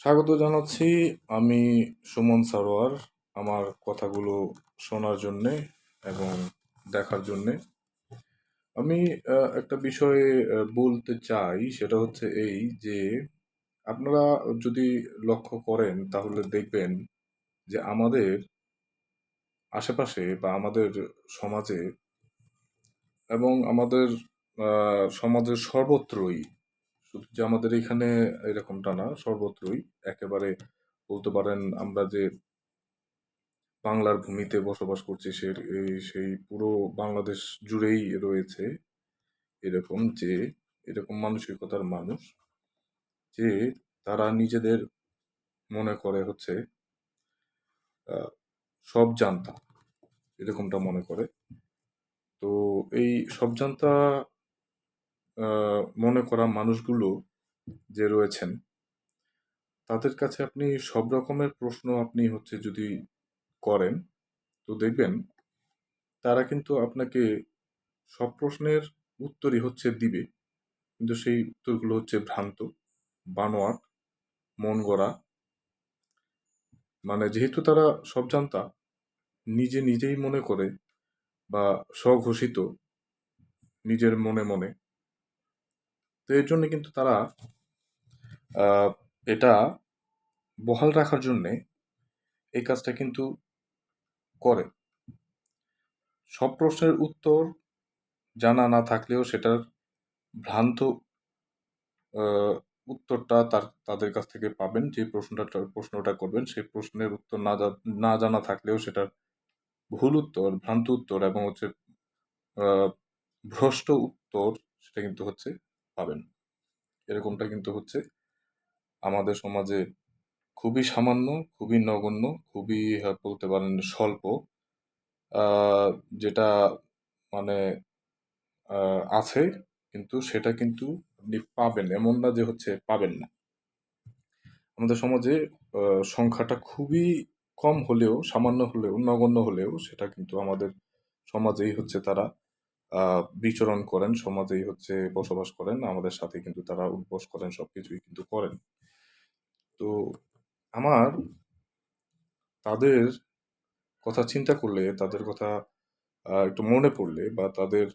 স্বাগত জানাচ্ছি। আমি সুমন সারোয়ার, আমার কথাগুলো শোনার জন্যে এবং দেখার জন্যে। আমি একটা বিষয়ে বলতে চাই, সেটা হচ্ছে এই যে, আপনারা যদি লক্ষ্য করেন, তাহলে দেখবেন যে আমাদের আশেপাশে বা আমাদের সমাজে এবং আমাদের সমাজের সর্বত্রই শুধু যে আমাদের এখানে এরকমটা না, সর্বত্রই। একেবারে বলতে পারেন আমরা যে বাংলার ভূমিতে বসবাস করছি, সে সেই পুরো বাংলাদেশ জুড়েই রয়েছে এরকম যে, এরকম মানসিকতার মানুষ যে তারা নিজেদের মনে করে হচ্ছে সব জানতা, এরকমটা মনে করে। তো এই সব জানতা মনে করা মানুষগুলো যে রয়েছেন, তাদের কাছে আপনি সব রকমের প্রশ্ন আপনি হচ্ছে যদি করেন, তো দেখবেন তারা কিন্তু আপনাকে সব প্রশ্নের উত্তরই হচ্ছে দিবে। কিন্তু সেই উত্তরগুলো হচ্ছে ভ্রান্ত, বানোয়াট মন গড়া মানে যেহেতু তারা সব জানতা, নিজে নিজেই মনে করে বা স্বঘোষিত, নিজের মনে মনে। তো এর জন্য কিন্তু তারা এটা বহাল রাখার জন্যে এই কাজটা কিন্তু করে। সব প্রশ্নের উত্তর জানা না থাকলেও সেটার ভ্রান্ত উত্তরটা তার, তাদের কাছ থেকে পাবেন। যে প্রশ্নটা প্রশ্নটা করবেন সেই প্রশ্নের উত্তর না না জানা থাকলেও সেটার ভুল উত্তর, ভ্রান্ত উত্তর এবং হচ্ছে ভ্রষ্ট উত্তর সেটা কিন্তু হচ্ছে পাবেন। এরকমটা কিন্তু হচ্ছে আমাদের সমাজে খুবই সামান্য খুবই নগণ্য খুবই আহ, বলতে পারেন স্বল্প যেটা মানে আছে কিন্তু সেটা কিন্তু আপনি পাবেন। এমন না যে হচ্ছে পাবেন না। আমাদের সমাজে সংখ্যাটা খুবই কম হলেও সামান্য হলেও নগণ্য হলেও সেটা কিন্তু আমাদের সমাজেই হচ্ছে তারা বিচরণ করেন, সমাজেই হচ্ছে বসবাস করেন। আমাদের সাথে কিন্তু তারা উদ্বোস করেন, সবকিছুই কিন্তু করেন। তো আমার তাদের কথা চিন্তা করলে, তাদের কথা একটু মনে পড়লে বা তাদের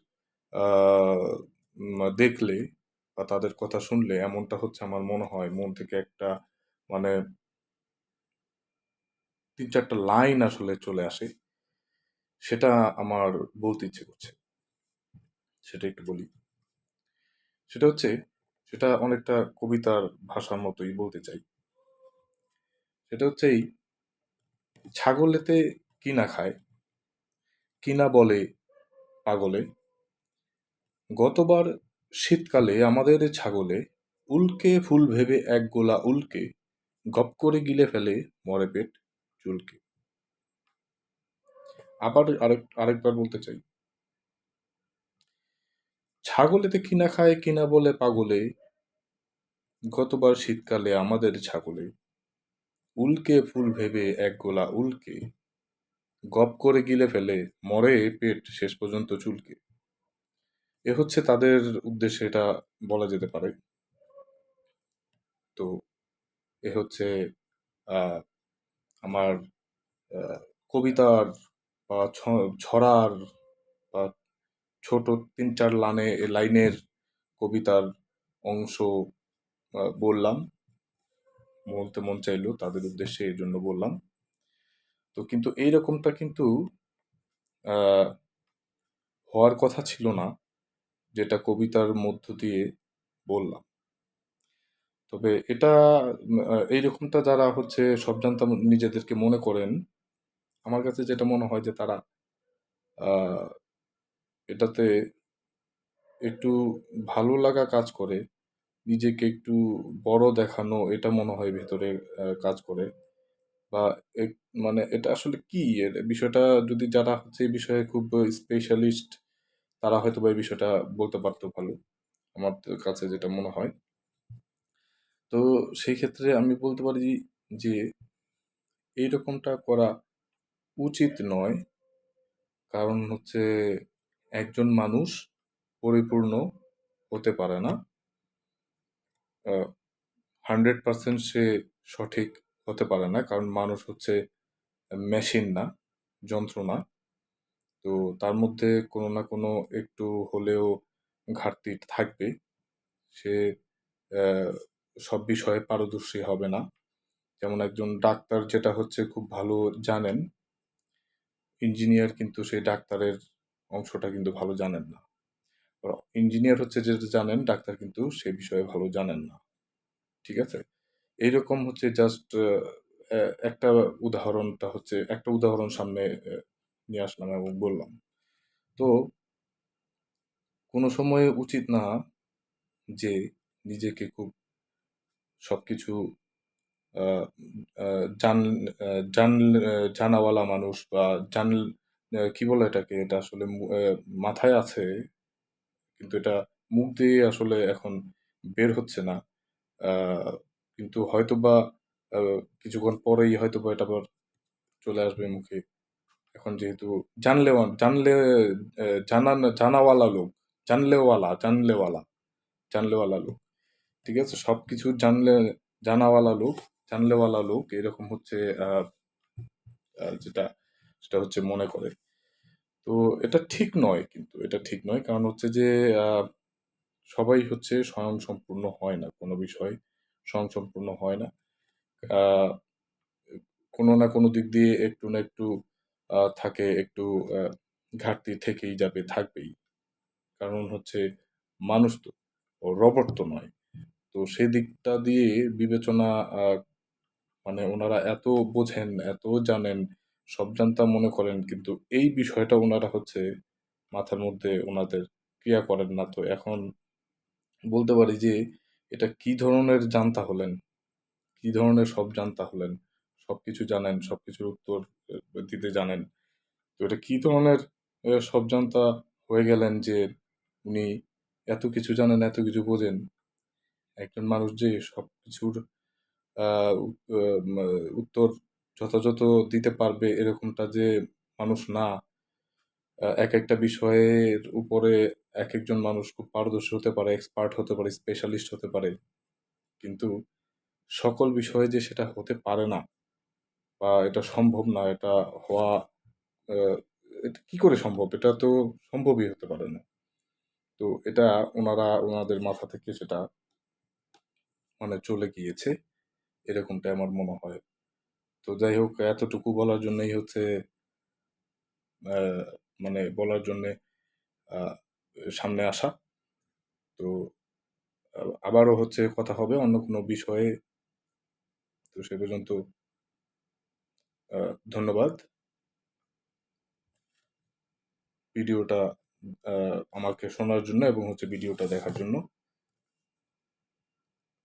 দেখলে বা তাদের কথা শুনলে এমনটা হচ্ছে আমার মনে হয়, মন থেকে একটা মানে তিন চারটা লাইন আসলে চলে আসে, সেটা আমার বলতে ইচ্ছে করছে। সেটা একটু বলি। সেটা হচ্ছে, সেটা অনেকটা কবিতার ভাষার মতোই বলতে চাই। সেটা হচ্ছে এই, ছাগলেতে কিনা খায় কিনা বলে পাগলে, গতবার শীতকালে আমাদের ছাগলে উল্কে ফুল ভেবে এক গোলা উল্কে গপ করে গিলে ফেলে মরে পেট চুলকে। আবার আরেক, আরেকবার বলতে চাই। ছাগলেতে কিনা খায়, কিনা বলে পাগলে। গতবার শীতকালে আমাদের ছাগলে উল্কে ফুল ভেবে এক গোলা উল্কে গপ করে গিলে ফেলে, মরে পেট শেষ পর্যন্ত চুলকে। এ হচ্ছে তাদের উদ্দেশ্যে এটা বলা যেতে পারে। তো এ হচ্ছে আমার কবিতার বা ছড়ার বা ছোট তিন চার লানে, লাইনের কবিতার অংশ বললাম। বলতে মন চাইলো, তাদের উদ্দেশ্যে এই জন্য বললাম। তো কিন্তু এইরকমটা কিন্তু হওয়ার কথা ছিল না, যেটা কবিতার মধ্য দিয়ে বললাম। তবে এটা এইরকমটা যারা হচ্ছে সব জানতাম নিজেদেরকে মনে করেন, আমার কাছে যেটা মনে হয় যে তারা এটাতে একটু ভালো লাগা কাজ করে, নিজেকে একটু বড় দেখানো, এটা মনে হয় ভেতরে কাজ করে। বা মানে এটা আসলে কি? এর বিষয়টা যদি যারা হচ্ছে এই বিষয়ে খুব স্পেশালিস্ট তারা হয়তো বা এই বিষয়টা বলতে পারতো ভালো, আমার কাছে যেটা মনে হয়। তো সেই ক্ষেত্রে আমি বলতে পারি যে, এইরকমটা করা উচিত নয়। কারণ হচ্ছে একজন মানুষ পরিপূর্ণ হতে পারে না। হান্ড্রেড পার্সেন্ট সে সঠিক হতে পারে না, কারণ মানুষ হচ্ছে মেশিন না যন্ত্র না তো তার মধ্যে কোনো না কোনো একটু হলেও ঘাটতি থাকবে। সে সব বিষয়ে পারদর্শী হবে না। যেমন একজন ডাক্তার যেটা হচ্ছে খুব ভালো জানেন, ইঞ্জিনিয়ার কিন্তু সেই ডাক্তারের অংশটা কিন্তু ভালো জানেন না। ইঞ্জিনিয়ার হচ্ছে যেটা জানেন ডাক্তার কিন্তু সে বিষয়ে ভালো জানেন না। ঠিক আছে? এইরকম হচ্ছে জাস্ট একটা উদাহরণটা হচ্ছে একটা উদাহরণ সামনে নিয়ে আসলাম এবং বললাম। তো কোনো সময় উচিত না যে নিজেকে খুব সবকিছু আহ, আহ, জান জান জানাওয়ালা মানুষ বা জান কি বলে এটাকে? এটা আসলে মাথায় আছে কিন্তু এটা মুখ দিয়ে আসলে এখন বের হচ্ছে না। কিন্তু হয়তো বা কিছুক্ষণ পরেই হয়তো বা এটা আবার চলে আসবে মুখে। এখন যেহেতু জানলে আহ, জানান জানাওয়ালা লোক জানলেওয়ালা জানলেওয়ালা জানলেওয়ালা লোক ঠিক আছে? সব কিছু জানলে জানাওয়ালা লোক জানলেওয়ালা লোক এরকম হচ্ছে যেটা সেটা হচ্ছে মনে করে। তো এটা ঠিক নয় কিন্তু, এটা ঠিক নয়। কারণ হচ্ছে যে সবাই হচ্ছে স্বয়ংসম্পূর্ণ হয় না, কোনো বিষয় স্বয়ংসম্পূর্ণ হয় না। কোনো না কোনো দিক দিয়ে একটু না একটু থাকে, একটু ঘাটতি থেকেই যাবে, থাকবেই। কারণ হচ্ছে মানুষ তো রবট তো নয়। তো সেই দিকটা দিয়ে বিবেচনা মানে ওনারা এত বোঝেন, এত জানেন সব জানতা মনে করেন, কিন্তু এই বিষয়টা ওনারা হচ্ছে মাথার মধ্যে ওনাদের ক্রিয়া করেন না। তো এখন বলতে পারি যে, এটা কি ধরনের জানতা হলেন? কি ধরনের সব জানতা হলেন? সব কিছু জানেন সব কিছুর উত্তর দিতে জানেন। তো এটা কি ধরনের সব জানতা হয়ে গেলেন যে, উনি এত কিছু জানেন, এত কিছু বোঝেন? একজন মানুষ যে সব কিছুর উত্তর যথাযথ দিতে পারবে এরকমটা যে মানুষ না এক একটা বিষয়ের উপরে এক একজন মানুষ খুব পারদর্শী হতে পারে এক্সপার্ট হতে পারে স্পেশালিস্ট হতে পারে। কিন্তু সকল বিষয়ে যে সেটা হতে পারে না বা এটা সম্ভব না, এটা হওয়া এটা কি করে সম্ভব? এটা তো সম্ভবই হতে পারে না। তো এটা ওনারা, ওনাদের মাথা থেকে সেটা মানে চলে গিয়েছে এরকমটা আমার মনে হয়। তো যাই হোক, এতটুকু বলার জন্যই হচ্ছে মানে বলার জন্যে সামনে আসা। তো আবারও হচ্ছে কথা হবে অন্য কোনো বিষয়ে। তো সে পর্যন্ত ধন্যবাদ। ভিডিওটা আমাকে শোনার জন্য এবং হচ্ছে ভিডিওটা দেখার জন্য।